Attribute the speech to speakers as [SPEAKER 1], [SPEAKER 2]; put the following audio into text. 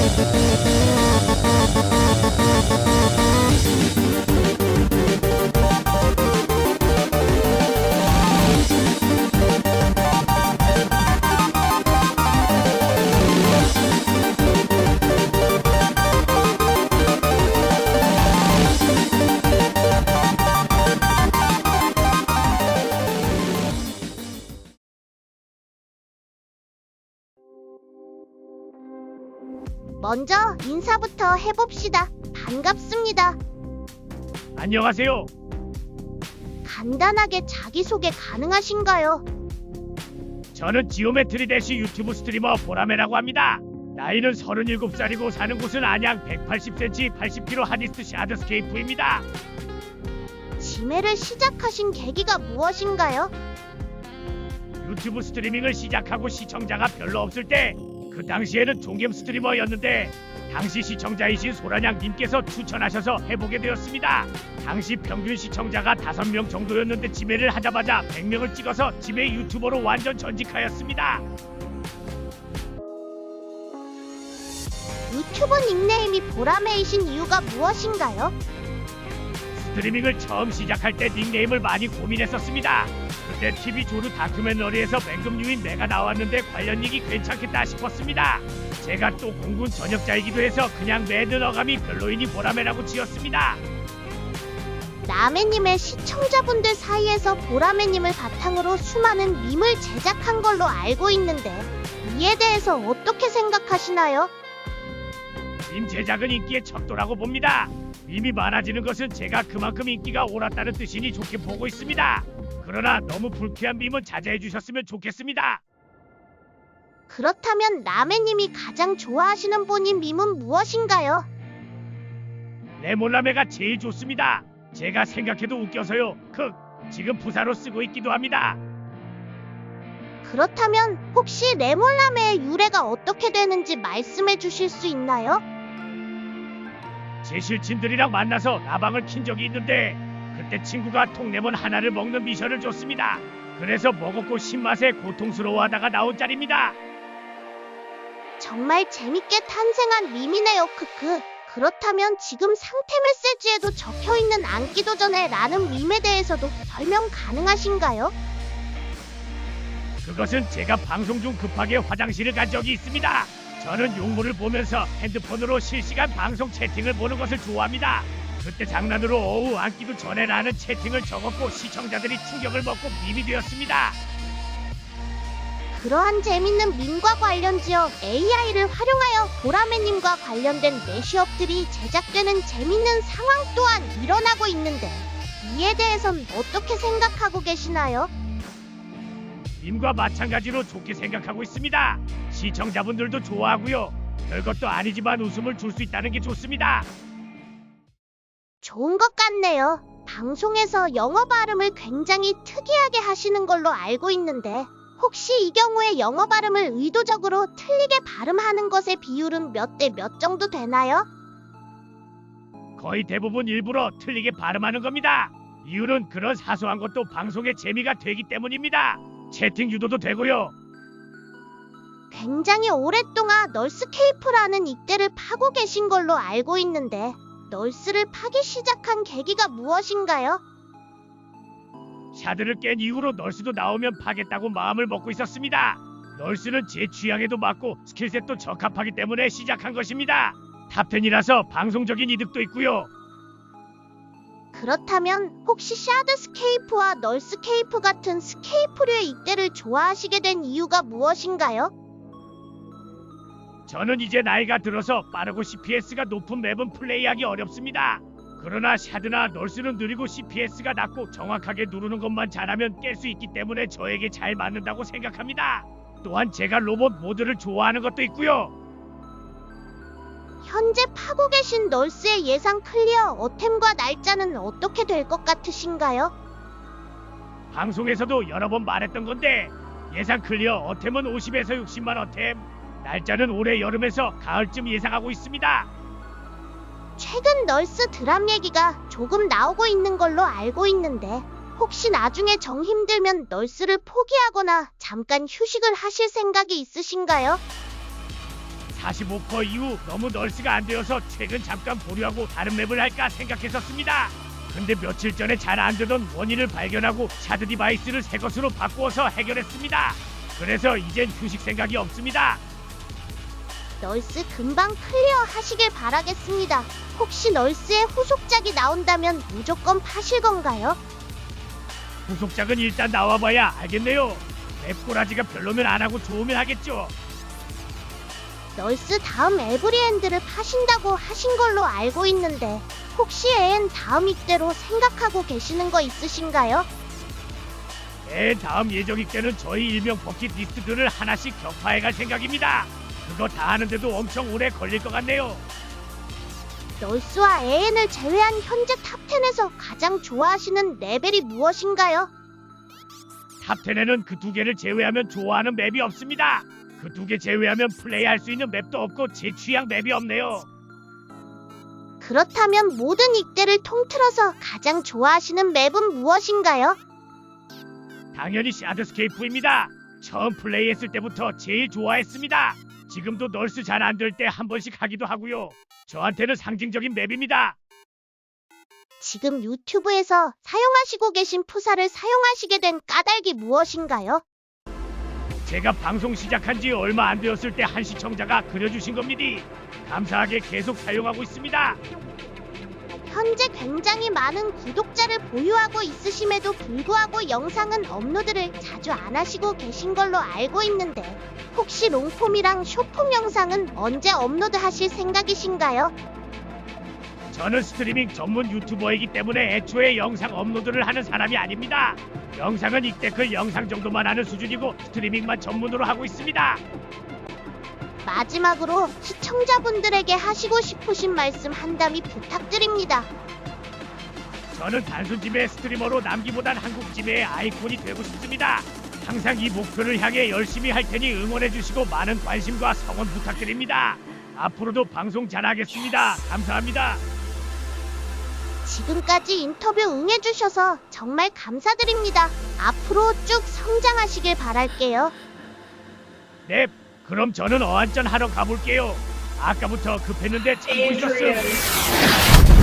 [SPEAKER 1] Thank you. 먼저 인사부터 해봅시다. 반갑습니다.
[SPEAKER 2] 안녕하세요.
[SPEAKER 1] 간단하게 자기소개 가능하신가요?
[SPEAKER 2] 저는 지오메트리 대시 유튜브 스트리머 보라매라고 합니다. 나이는 37살이고 사는 곳은 안양 180cm 80kg 하디스트 샤드스케이프입니다.
[SPEAKER 1] 지매를 시작하신 계기가 무엇인가요?
[SPEAKER 2] 유튜브 스트리밍을 시작하고 시청자가 별로 없을 때 그 당시에는 종겜 스트리머였는데 당시 시청자이신 소라냥 님께서 추천하셔서 해보게 되었습니다. 당시 평균 시청자가 5명 정도였는데 지매를 하자마자 100명을 찍어서 지매 유튜버로 완전 전직하였습니다.
[SPEAKER 1] 유튜브 닉네임이 보라매이신 이유가 무엇인가요?
[SPEAKER 2] 스트리밍을 처음 시작할 때 닉네임을 많이 고민했었습니다. 그때 TV 조르 다큐멘터리에서 맹금 유인 내가 나왔는데 관련 얘기 괜찮겠다 싶었습니다. 제가 또 공군 전역자이기도 해서 그냥 매드 어감이 별로이니 보라매라고 지었습니다.
[SPEAKER 1] 라메님의 시청자분들 사이에서 보라매님을 바탕으로 수많은 밈을 제작한 걸로 알고 있는데 이에 대해서 어떻게 생각하시나요?
[SPEAKER 2] 밈 제작은 인기의 척도라고 봅니다. 밈이 많아지는 것은 제가 그만큼 인기가 올랐다는 뜻이니 좋게 보고 있습니다. 그러나 너무 불쾌한 밈은 자제해 주셨으면 좋겠습니다.
[SPEAKER 1] 그렇다면 라메님이 가장 좋아하시는 본인 밈은 무엇인가요?
[SPEAKER 2] 레몬라메가 제일 좋습니다. 제가 생각해도 웃겨서요. 크 지금 부사로 쓰고 있기도 합니다.
[SPEAKER 1] 그렇다면 혹시 레몬라메의 유래가 어떻게 되는지 말씀해 주실 수 있나요?
[SPEAKER 2] 제 실친들이랑 만나서 나방을 킨 적이 있는데 그때 친구가 통레몬 하나를 먹는 미션을 줬습니다. 그래서 먹었고 신맛에 고통스러워하다가 나온 짤입니다.
[SPEAKER 1] 정말 재밌게 탄생한 밈이네요, 크크. 그렇다면 지금 상태 메시지에도 적혀 있는 앉기도 전에 라는 밈에 대해서도 설명 가능하신가요?
[SPEAKER 2] 그것은 제가 방송 중 급하게 화장실을 간 적이 있습니다. 저는 용물을 보면서 핸드폰으로 실시간 방송 채팅을 보는 것을 좋아합니다. 그때 장난으로 어우 앉기도 전에라는 채팅을 적었고 시청자들이 충격을 먹고 밈이 되었습니다.
[SPEAKER 1] 그러한 재밌는 밈과 관련지어 AI를 활용하여 보라매님과 관련된 매시업들이 제작되는 재밌는 상황 또한 일어나고 있는데 이에 대해선 어떻게 생각하고 계시나요?
[SPEAKER 2] 밈과 마찬가지로 좋게 생각하고 있습니다. 시청자분들도 좋아하고요. 별것도 아니지만 웃음을 줄 수 있다는 게 좋습니다.
[SPEAKER 1] 좋은 것 같네요. 방송에서 영어 발음을 굉장히 특이하게 하시는 걸로 알고 있는데 혹시 이 경우에 영어 발음을 의도적으로 틀리게 발음하는 것의 비율은 몇 대 몇 정도 되나요?
[SPEAKER 2] 거의 대부분 일부러 틀리게 발음하는 겁니다. 이유는 그런 사소한 것도 방송의 재미가 되기 때문입니다. 채팅 유도도 되고요.
[SPEAKER 1] 굉장히 오랫동안 널스케이프라는 이때를 파고 계신 걸로 알고 있는데 널스를 파기 시작한 계기가 무엇인가요?
[SPEAKER 2] 샤드를 깬 이후로 널스도 나오면 파겠다고 마음을 먹고 있었습니다. 널스는 제 취향에도 맞고 스킬셋도 적합하기 때문에 시작한 것입니다. 탑10이라서 방송적인 이득도 있고요.
[SPEAKER 1] 그렇다면 혹시 샤드 스케이프와 널 스케이프 같은 스케이프류의 이때를 좋아하시게 된 이유가 무엇인가요?
[SPEAKER 2] 저는 이제 나이가 들어서 빠르고 CPS가 높은 맵은 플레이하기 어렵습니다. 그러나 샤드나 널스는 느리고 CPS가 낮고 정확하게 누르는 것만 잘하면 깰 수 있기 때문에 저에게 잘 맞는다고 생각합니다. 또한 제가 로봇 모드를 좋아하는 것도 있고요.
[SPEAKER 1] 현재 파고 계신 널스의 예상 클리어 어템과 날짜는 어떻게 될 것 같으신가요?
[SPEAKER 2] 방송에서도 여러 번 말했던 건데 예상 클리어 어템은 50에서 60만 어템 날짜는 올해 여름에서 가을쯤 예상하고 있습니다
[SPEAKER 1] 최근 널스 드랍 얘기가 조금 나오고 있는 걸로 알고 있는데 혹시 나중에 정 힘들면 널스를 포기하거나 잠깐 휴식을 하실 생각이 있으신가요?
[SPEAKER 2] 45% 이후 너무 널스가 안 되어서 최근 잠깐 보류하고 다른 맵을 할까 생각했었습니다. 근데 며칠 전에 잘 안 되던 원인을 발견하고 샤드 디바이스를 새 것으로 바꾸어서 해결했습니다. 그래서 이젠 휴식 생각이 없습니다.
[SPEAKER 1] 널스 금방 클리어 하시길 바라겠습니다. 혹시 널스의 후속작이 나온다면 무조건 파실 건가요?
[SPEAKER 2] 후속작은 일단 나와봐야 알겠네요. 맵 꼬라지가 별로면 안 하고 좋으면 하겠죠
[SPEAKER 1] 널스 다음 에브리엔드를 파신다고 하신 걸로 알고 있는데 혹시 애엔 다음 입대로 생각하고 계시는 거 있으신가요?
[SPEAKER 2] 네, 다음 예정일 때는 저희 일명 버킷 리스트들을 하나씩 격파해 갈 생각입니다. 그거 다 하는데도 엄청 오래 걸릴 것 같네요.
[SPEAKER 1] 널스와 에엔을 제외한 현재 탑10에서 가장 좋아하시는 레벨이 무엇인가요?
[SPEAKER 2] 탑10에는 그 두 개를 제외하면 좋아하는 맵이 없습니다. 그 두 개 제외하면 플레이할 수 있는 맵도 없고 제 취향 맵이 없네요.
[SPEAKER 1] 그렇다면 모든 입대를 통틀어서 가장 좋아하시는 맵은 무엇인가요?
[SPEAKER 2] 당연히 샤드스케이프입니다. 처음 플레이했을 때부터 제일 좋아했습니다. 지금도 널스 잘 안 될 때 한 번씩 하기도 하고요. 저한테는 상징적인 맵입니다.
[SPEAKER 1] 지금 유튜브에서 사용하시고 계신 푸사를 사용하시게 된 까닭이 무엇인가요?
[SPEAKER 2] 제가 방송 시작한 지 얼마 안 되었을 때 한 시청자가 그려주신 겁니다. 감사하게 계속 사용하고 있습니다.
[SPEAKER 1] 현재 굉장히 많은 구독자를 보유하고 있으심에도 불구하고 영상은 업로드를 자주 안 하시고 계신 걸로 알고 있는데 혹시 롱폼이랑 쇼폼 영상은 언제 업로드 하실 생각이신가요?
[SPEAKER 2] 저는 스트리밍 전문 유튜버이기 때문에 애초에 영상 업로드를 하는 사람이 아닙니다. 영상은 이때클 영상 정도만 하는 수준이고 스트리밍만 전문으로 하고 있습니다.
[SPEAKER 1] 마지막으로 시청자분들에게 하시고 싶으신 말씀 한담이 부탁드립니다.
[SPEAKER 2] 저는 단순 지배 스트리머로 남기보단 한국 지배의 아이콘이 되고 싶습니다. 항상 이 목표를 향해 열심히 할 테니 응원해 주시고 많은 관심과 성원 부탁드립니다. 앞으로도 방송 잘하겠습니다. 감사합니다.
[SPEAKER 1] 지금까지 인터뷰 응해주셔서 정말 감사드립니다. 앞으로 쭉 성장하시길 바랄게요.
[SPEAKER 2] 네, 그럼 저는 어안전 하러 가볼게요. 아까부터 급했는데 참고 있었음.